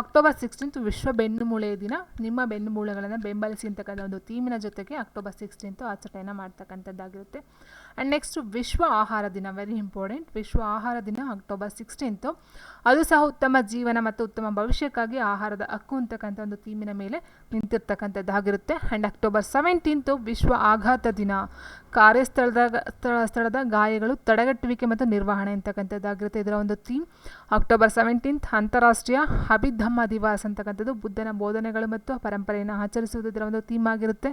October sixteenth ವಿಶ್ವ ಬೆನ್ನುಮೂಳೆಯ ದಿನ. ನಿಮ್ಮ ಬೆನ್ನುಮೂಳೆಗಳನ್ನು ಬೆಂಬಲಿಸಿ ಅಂತಕ್ಕಂಥ ಒಂದು ಥೀಮಿನ ಜೊತೆಗೆ ಅಕ್ಟೋಬರ್ ಸಿಕ್ಸ್ಟೀನ್ತು ಆಚರಣೆಯನ್ನು ಮಾಡ್ತಕ್ಕಂಥದ್ದಾಗಿರುತ್ತೆ. ಆ್ಯಂಡ್ ನೆಕ್ಸ್ಟ್ ವಿಶ್ವ ಆಹಾರ ದಿನ ವೆರಿ ಇಂಪಾರ್ಟೆಂಟ್ ವಿಶ್ವ ಆಹಾರ ದಿನ ಅಕ್ಟೋಬರ್ ಸಿಕ್ಸ್ಟೀನ್ತು ಅದು ಸಹ ಉತ್ತಮ ಜೀವನ ಮತ್ತು ಉತ್ತಮ ಭವಿಷ್ಯಕ್ಕಾಗಿ ಆಹಾರದ ಹಕ್ಕು ಅಂತಕ್ಕಂಥ ಒಂದು ಥೀಮಿನ ಮೇಲೆ ನಿಂತಿರ್ತಕ್ಕಂಥದ್ದಾಗಿರುತ್ತೆ. ಆ್ಯಂಡ್ ಅಕ್ಟೋಬರ್ ಸೆವೆಂಟೀನ್ತು ವಿಶ್ವ ಆಘಾತ ದಿನ. ಕಾರ್ಯಸ್ಥಳದ ಸ್ಥಳ, ಸ್ಥಳದ ಗಾಯಗಳು ತಡೆಗಟ್ಟುವಿಕೆ ಮತ್ತು ನಿರ್ವಹಣೆ ಅಂತಕ್ಕಂಥದ್ದಾಗಿರುತ್ತೆ. ಇದರ ಒಂದು ಥೀಮ್ ಅಕ್ಟೋಬರ್ ಸೆವೆಂಟೀನ್ತ್ ಅಂತಾರಾಷ್ಟ್ರೀಯ ಅಭಿಧಮ್ಮ ದಿವಸ್ ಅಂತಕ್ಕಂಥದ್ದು. ಬುದ್ಧನ ಬೋಧನೆಗಳು ಮತ್ತು ಪರಂಪರೆಯನ್ನು ಆಚರಿಸುವುದು ಇದರ ಒಂದು ಥೀಮ್ ಆಗಿರುತ್ತೆ.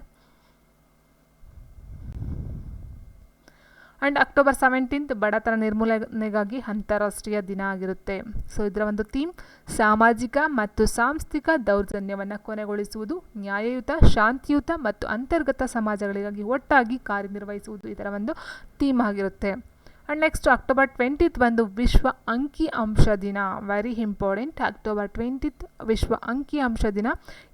ಆ್ಯಂಡ್ ಅಕ್ಟೋಬರ್ ಸೆವೆಂಟೀನ್ತ್ ಬಡತನ ನಿರ್ಮೂಲನೆಗಾಗಿ ಅಂತಾರಾಷ್ಟ್ರೀಯ ದಿನ ಆಗಿರುತ್ತೆ. ಸೊ ಇದರ ಒಂದು ಥೀಮ್ ಸಾಮಾಜಿಕ ಮತ್ತು ಸಾಂಸ್ಥಿಕ ದೌರ್ಜನ್ಯವನ್ನು ಕೊನೆಗೊಳಿಸುವುದು, ನ್ಯಾಯಯುತ, ಶಾಂತಿಯುತ ಮತ್ತು ಅಂತರ್ಗತ ಸಮಾಜಗಳಿಗಾಗಿ ಒಟ್ಟಾಗಿ ಕಾರ್ಯನಿರ್ವಹಿಸುವುದು ಇದರ ಒಂದು ಥೀಮ್ ಆಗಿರುತ್ತೆ. ಆ್ಯಂಡ್ ನೆಕ್ಸ್ಟ್ ಅಕ್ಟೋಬರ್ ಟ್ವೆಂಟಿತ್ ಬಂದು ವಿಶ್ವ ಅಂಕಿ ಅಂಶ ದಿನ. ವೆರಿ ಇಂಪಾರ್ಟೆಂಟ್ ಅಕ್ಟೋಬರ್ ಟ್ವೆಂಟಿತ್ ವಿಶ್ವ ಅಂಕಿ ಅಂಶ ದಿನ.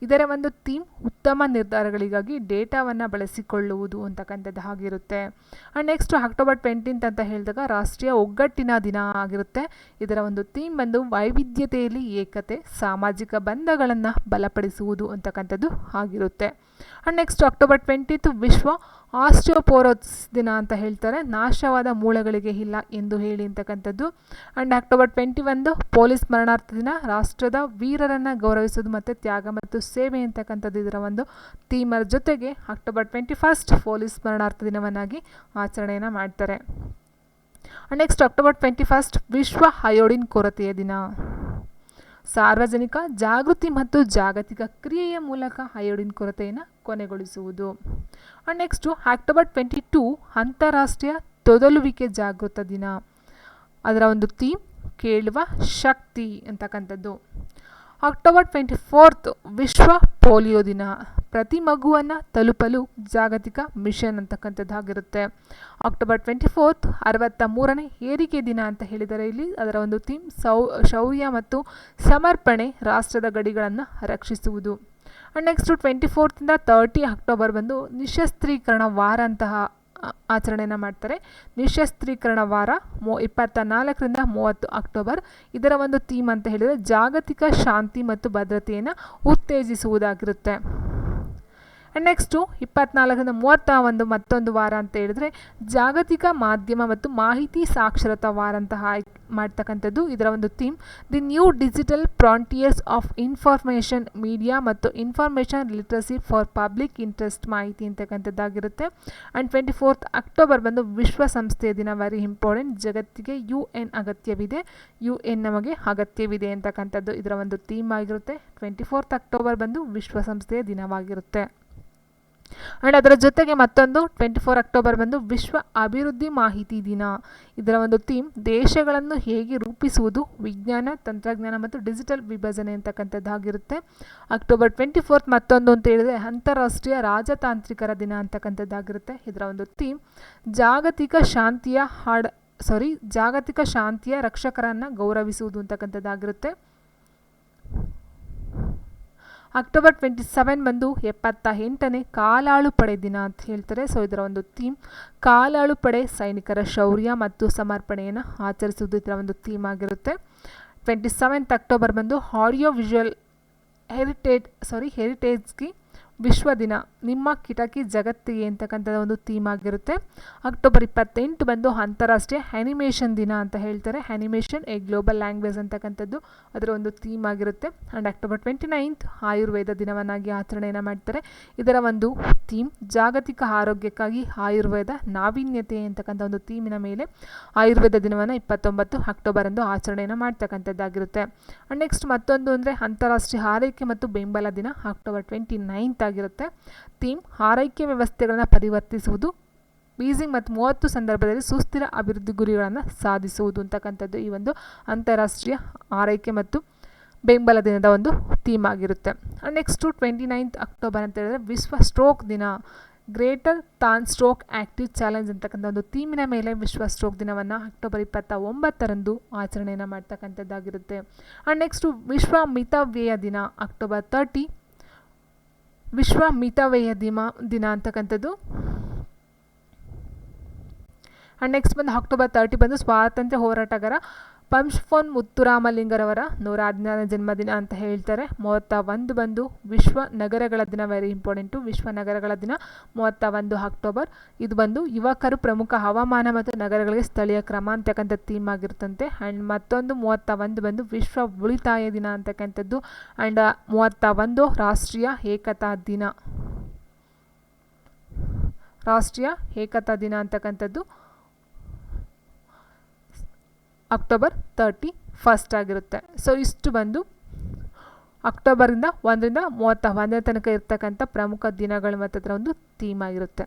ಇದರ ಒಂದು ಥೀಮ್ ಉತ್ತಮ ನಿರ್ಧಾರಗಳಿಗಾಗಿ ಡೇಟಾವನ್ನು ಬಳಸಿಕೊಳ್ಳುವುದು ಅಂತಕ್ಕಂಥದ್ದು ಆಗಿರುತ್ತೆ ಆ್ಯಂಡ್ ನೆಕ್ಸ್ಟ್ ಅಕ್ಟೋಬರ್ ಟ್ವೆಂಟಿಂತ್ ಅಂತ ಹೇಳಿದಾಗ ರಾಷ್ಟ್ರೀಯ ಒಗ್ಗಟ್ಟಿನ ದಿನ ಆಗಿರುತ್ತೆ. ಇದರ ಒಂದು ಥೀಮ್ ಬಂದು ವೈವಿಧ್ಯತೆಯಲ್ಲಿ ಏಕತೆ, ಸಾಮಾಜಿಕ ಬಂಧಗಳನ್ನು ಬಲಪಡಿಸುವುದು ಅಂತಕ್ಕಂಥದ್ದು ಆಗಿರುತ್ತೆ ಆ್ಯಂಡ್ ನೆಕ್ಸ್ಟ್ ಅಕ್ಟೋಬರ್ ಟ್ವೆಂಟಿತ್ ವಿಶ್ವ ಆಸ್ಟಿಯೋಪೋರೋಸ್ ದಿನ ಅಂತ ಹೇಳ್ತಾರೆ. ನಾಶವಾದ ಮೂಳೆಗಳಿಗೆ ಇಲ್ಲ ಎಂದು ಹೇಳಿ ಅಂತಕ್ಕಂಥದ್ದು. ಆ್ಯಂಡ್ ಅಕ್ಟೋಬರ್ ಟ್ವೆಂಟಿ ಒಂದು ಪೊಲೀಸ್ ಸ್ಮರಣಾರ್ಥ ದಿನ. ರಾಷ್ಟ್ರದ ವೀರರನ್ನು ಗೌರವಿಸೋದು ಮತ್ತು ತ್ಯಾಗ ಮತ್ತು ಸೇವೆ ಅಂತಕ್ಕಂಥದ್ದು ಇದರ ಒಂದು ಥೀಮರ್ ಜೊತೆಗೆ ಅಕ್ಟೋಬರ್ ಟ್ವೆಂಟಿ ಫಸ್ಟ್ ಪೊಲೀಸ್ ಸ್ಮರಣಾರ್ಥ ದಿನವನ್ನಾಗಿ ಆಚರಣೆಯನ್ನು ಮಾಡ್ತಾರೆ. ನೆಕ್ಸ್ಟ್ ಅಕ್ಟೋಬರ್ ಟ್ವೆಂಟಿ ಫಸ್ಟ್ ವಿಶ್ವ ಅಯೋಡಿನ್ ಕೊರತೆಯ ದಿನ. ಸಾರ್ವಜನಿಕ, ಜಾಗೃತಿ ಮತ್ತು ಜಾಗತಿಕ ಕ್ರಿಯೆಯ ಮೂಲಕ ಅಯೋಡಿನ್ ಕೊರತೆಯನ್ನು ಕೊನೆಗೊಳಿಸುವುದು. And next October twenty two ಅಂತಾರಾಷ್ಟ್ರೀಯ ತೊದಲುವಿಕೆ ಜಾಗೃತ ದಿನ. ಅದರ ಒಂದು ಥೀಮ್ ಕೇಳುವ ಶಕ್ತಿ ಅಂತಕ್ಕಂಥದ್ದು. ಅಕ್ಟೋಬರ್ ಟ್ವೆಂಟಿ ಫೋರ್ತ್ ವಿಶ್ವ ಪೋಲಿಯೋ ದಿನ. ಪ್ರತಿ ಮಗುವನ್ನು ತಲುಪಲು ಜಾಗತಿಕ ಮಿಷನ್ ಅಂತಕ್ಕಂಥದ್ದಾಗಿರುತ್ತೆ ಅಕ್ಟೋಬರ್ ಟ್ವೆಂಟಿ ಫೋರ್ತ್ ಅರವತ್ತ ಮೂರನೇ ಏರಿಕೆ ದಿನ ಅಂತ ಹೇಳಿದರೆ ಇಲ್ಲಿ ಅದರ ಒಂದು ಥೀಮ್ ಸೌ, ಶೌರ್ಯ ಮತ್ತು ಸಮರ್ಪಣೆ ರಾಷ್ಟ್ರದ ಗಡಿಗಳನ್ನು ರಕ್ಷಿಸುವುದು. ಆ್ಯಂಡ್ ನೆಕ್ಸ್ಟು ಟ್ವೆಂಟಿ ಫೋರ್ತಿಂದ ತರ್ಟಿ ಅಕ್ಟೋಬರ್ ಬಂದು ನಿಶಸ್ತ್ರೀಕರಣ ವಾರ ಅಂತಹ ಆಚರಣೆಯನ್ನು ಮಾಡ್ತಾರೆ. ನಿಶಸ್ತ್ರೀಕರಣ ವಾರ ಮೂ ಇಪ್ಪತ್ತ ನಾಲ್ಕರಿಂದ ಮೂವತ್ತು ಅಕ್ಟೋಬರ್ ಇದರ ಒಂದು ಥೀಮ್ ಅಂತ ಹೇಳಿದರೆ ಜಾಗತಿಕ ಶಾಂತಿ ಮತ್ತು ಭದ್ರತೆಯನ್ನು ಉತ್ತೇಜಿಸುವುದಾಗಿರುತ್ತೆ. ಆ್ಯಂಡ್ ನೆಕ್ಸ್ಟು ಇಪ್ಪತ್ನಾಲ್ಕರಿಂದ ಮೂವತ್ತ ಒಂದು ಮತ್ತೊಂದು ವಾರ ಅಂತ ಹೇಳಿದ್ರೆ ಜಾಗತಿಕ ಮಾಧ್ಯಮ ಮತ್ತು ಮಾಹಿತಿ ಸಾಕ್ಷರತಾ ವಾರ ಅಂತ ಮಾಡ್ತಕ್ಕಂಥದ್ದು. ಇದರ ಒಂದು theme the new digital frontiers of information media ಮತ್ತು information literacy for public interest ಮಾಹಿತಿ ಅಂತಕ್ಕಂಥದ್ದಾಗಿರುತ್ತೆ. ಆ್ಯಂಡ್ ಟ್ವೆಂಟಿ ಫೋರ್ತ್ ಅಕ್ಟೋಬರ್ ಬಂದು ವಿಶ್ವಸಂಸ್ಥೆಯ ದಿನ ವೆರಿ ಇಂಪಾರ್ಟೆಂಟ್ ಜಗತ್ತಿಗೆ ಯು ಎನ್ ಅಗತ್ಯವಿದೆ. ಯು ಎನ್ ನಮಗೆ ಅಗತ್ಯವಿದೆ ಅಂತಕ್ಕಂಥದ್ದು ಇದರ ಒಂದು ಥೀಮ್ ಆಗಿರುತ್ತೆ. ಟ್ವೆಂಟಿ ಫೋರ್ತ್ ಅಕ್ಟೋಬರ್ ಬಂದು ವಿಶ್ವಸಂಸ್ಥೆಯ ದಿನವಾಗಿರುತ್ತೆ. ಆ್ಯಂಡ್ ಅದರ ಜೊತೆಗೆ ಮತ್ತೊಂದು ಟ್ವೆಂಟಿ ಫೋರ್ ಅಕ್ಟೋಬರ್ ಬಂದು ವಿಶ್ವ ಅಭಿವೃದ್ಧಿ ಮಾಹಿತಿ ದಿನ. ಇದರ ಒಂದು ಥೀಮ್ ದೇಶಗಳನ್ನು ಹೇಗೆ ರೂಪಿಸುವುದು, ವಿಜ್ಞಾನ, ತಂತ್ರಜ್ಞಾನ ಮತ್ತು ಡಿಜಿಟಲ್ ವಿಭಜನೆ ಅಂತಕ್ಕಂಥದ್ದಾಗಿರುತ್ತೆ ಅಕ್ಟೋಬರ್ ಟ್ವೆಂಟಿ ಫೋರ್ತ್ ಮತ್ತೊಂದು ಅಂತ ಹೇಳಿದ್ರೆ ಅಂತಾರಾಷ್ಟ್ರೀಯ ರಾಜತಾಂತ್ರಿಕರ ದಿನ ಅಂತಕ್ಕಂಥದ್ದಾಗಿರುತ್ತೆ ಇದರ ಒಂದು ಥೀಮ್ ಜಾಗತಿಕ ಶಾಂತಿಯ ಹಾಡ್ ಸಾರಿ ಜಾಗತಿಕ ಶಾಂತಿಯ ರಕ್ಷಕರನ್ನು ಗೌರವಿಸುವುದು ಅಂತಕ್ಕಂಥದ್ದಾಗಿರುತ್ತೆ ಅಕ್ಟೋಬರ್ ಟ್ವೆಂಟಿ ಸೆವೆನ್ ಬಂದು ಎಪ್ಪತ್ತ ಎಂಟನೇ ಕಾಲಾಳು ಪಡೆ ದಿನ ಅಂತ ಹೇಳ್ತಾರೆ. ಸೊ ಇದರ ಒಂದು ಥೀಮ್ ಕಾಲಾಳು ಪಡೆ ಸೈನಿಕರ ಶೌರ್ಯ ಮತ್ತು ಸಮರ್ಪಣೆಯನ್ನು ಆಚರಿಸುವುದು ಇದರ ಒಂದು ಥೀಮ್ ಆಗಿರುತ್ತೆ. ಟ್ವೆಂಟಿ ಸೆವೆಂತ್ ಅಕ್ಟೋಬರ್ ಬಂದು ಆಡಿಯೋ ವಿಜುವಲ್ ಹೆರಿಟೇಜ್ ಸಾರಿ ಹೆರಿಟೇಜ್ಗೆ ವಿಶ್ವ ದಿನ ನಿಮ್ಮ ಕಿಟಕಿ ಜಗತ್ತಿಗೆ ಅಂತಕ್ಕಂಥ ಒಂದು ಥೀಮ್ ಆಗಿರುತ್ತೆ? ಅಕ್ಟೋಬರ್ ಇಪ್ಪತ್ತೆಂಟು ಬಂದು ಅಂತಾರಾಷ್ಟ್ರೀಯ ಆ್ಯನಿಮೇಷನ್ ದಿನ ಅಂತ ಹೇಳ್ತಾರೆ. ಆ್ಯನಿಮೇಷನ್ ಎ ಗ್ಲೋಬಲ್ ಲ್ಯಾಂಗ್ವೇಜ್ ಅಂತಕ್ಕಂಥದ್ದು ಅದರ ಒಂದು ಥೀಮ್ ಆಗಿರುತ್ತೆ. And October twenty ninth Ayurveda ದಿನವನ್ನಾಗಿ ಆಚರಣೆಯನ್ನು ಮಾಡ್ತಾರೆ. ಇದರ ಒಂದು ಥೀಮ್ ಜಾಗತಿಕ ಆರೋಗ್ಯಕ್ಕಾಗಿ ಆಯುರ್ವೇದ ನಾವೀನ್ಯತೆ ಅಂತಕ್ಕಂಥ ಒಂದು ಥೀಮಿನ ಮೇಲೆ ಆಯುರ್ವೇದ ದಿನವನ್ನು ಇಪ್ಪತ್ತೊಂಬತ್ತು ಅಕ್ಟೋಬರ್ ಅಂದು ಆಚರಣೆಯನ್ನು ಮಾಡ್ತಕ್ಕಂಥದ್ದಾಗಿರುತ್ತೆ. ಆ್ಯಂಡ್ ನೆಕ್ಸ್ಟ್ ಮತ್ತೊಂದು ಅಂದರೆ ಅಂತಾರಾಷ್ಟ್ರೀಯ ಆರೈಕೆ ಮತ್ತು ಬೆಂಬಲ ದಿನ ಅಕ್ಟೋಬರ್ ಟ್ವೆಂಟಿ ನೈನ್ತ್ ಆಗಿರುತ್ತೆ. ಥೀಮ್ ಆರೈಕೆ ವ್ಯವಸ್ಥೆಗಳನ್ನು ಪರಿವರ್ತಿಸುವುದು ಬೀಸಿಂಗ್ ಮತ್ತು ಮೂವತ್ತು ಸಂದರ್ಭದಲ್ಲಿ ಸುಸ್ಥಿರ ಅಭಿವೃದ್ಧಿ ಗುರಿಗಳನ್ನು ಸಾಧಿಸುವುದು ಅಂತಕ್ಕಂಥದ್ದು ಈ ಒಂದು ಅಂತಾರಾಷ್ಟ್ರೀಯ ಆರೈಕೆ ಮತ್ತು ಬೆಂಬಲ ದಿನದ ಒಂದು ಥೀಮ್ ಆಗಿರುತ್ತೆ. ನೆಕ್ಸ್ಟು ಟ್ವೆಂಟಿ ನೈನ್ತ್ ಅಕ್ಟೋಬರ್ ಅಂತ ಹೇಳಿದ್ರೆ ವಿಶ್ವ ಸ್ಟ್ರೋಕ್ ದಿನ ಗ್ರೇಟರ್ ತಾನ್ ಸ್ಟ್ರೋಕ್ ಆ್ಯಕ್ಟಿವ್ ಚಾಲೆಂಜ್ ಅಂತಕ್ಕಂಥ ಒಂದು ಥೀಮಿನ ಮೇಲೆ ವಿಶ್ವ ಸ್ಟ್ರೋಕ್ ದಿನವನ್ನು ಅಕ್ಟೋಬರ್ ಇಪ್ಪತ್ತ ಒಂಬತ್ತರಂದು ಆಚರಣೆಯನ್ನು ಮಾಡ್ತಕ್ಕಂಥದ್ದಾಗಿರುತ್ತೆ. ಆ್ಯಂಡ್ ನೆಕ್ಸ್ಟು ವಿಶ್ವ ಮಿತವ್ಯಯ ದಿನ ಅಕ್ಟೋಬರ್ ತರ್ಟಿ ವಿಶ್ವ ಮಿತವ್ಯಯ ದಿನ ದಿನ ಅಂತಕ್ಕಂಥದ್ದು. ಆ್ಯಂಡ್ ನೆಕ್ಸ್ಟ್ ಬಂದು ಅಕ್ಟೋಬರ್ ತರ್ಟಿ ಬಂದು ಸ್ವಾತಂತ್ರ್ಯ ಹೋರಾಟಗಾರ ಪಂಶ್ಫೋನ್ ಮುತ್ತುರಾಮಲಿಂಗರವರ ನೂರ ಹದಿನಾರನೇ ಜನ್ಮದಿನ ಅಂತ ಹೇಳ್ತಾರೆ. ಮೂವತ್ತ ಒಂದು ಬಂದು ವಿಶ್ವ ನಗರಗಳ ದಿನ ವೆರಿ ಇಂಪಾರ್ಟೆಂಟು ವಿಶ್ವ ನಗರಗಳ ದಿನ, ಮೂವತ್ತ ಒಂದು ಅಕ್ಟೋಬರ್. ಇದು ಬಂದು ಯುವಕರು ಪ್ರಮುಖ ಹವಾಮಾನ ಮತ್ತು ನಗರಗಳಿಗೆ ಸ್ಥಳೀಯ ಕ್ರಮ ಅಂತಕ್ಕಂಥ ಥೀಮ್ ಆಗಿರ್ತಂತೆ. ಆ್ಯಂಡ್ ಮತ್ತೊಂದು ಮೂವತ್ತ ಒಂದು ಬಂದು ವಿಶ್ವ ಉಳಿತಾಯ ದಿನ ಅಂತಕ್ಕಂಥದ್ದು. ಆ್ಯಂಡ್ ಮೂವತ್ತ ಒಂದು ರಾಷ್ಟ್ರೀಯ ಏಕತಾ ದಿನ. ರಾಷ್ಟ್ರೀಯ ಏಕತಾ ದಿನ ಅಂತಕ್ಕಂಥದ್ದು. ಅಕ್ಟೋಬರ್ ತರ್ಟಿ ಫಸ್ಟ್ ಆಗಿರುತ್ತೆ. ಸೊ ಇಷ್ಟು ಬಂದು ಅಕ್ಟೋಬರಿಂದ ಒಂದರಿಂದ ಮೂವತ್ತ, ಒಂದನೇ ತನಕ ಇರ್ತಕ್ಕಂಥ ಪ್ರಮುಖ ದಿನಗಳು ಮತ್ತು ಅದರ ಒಂದು ಥೀಮ್ ಆಗಿರುತ್ತೆ.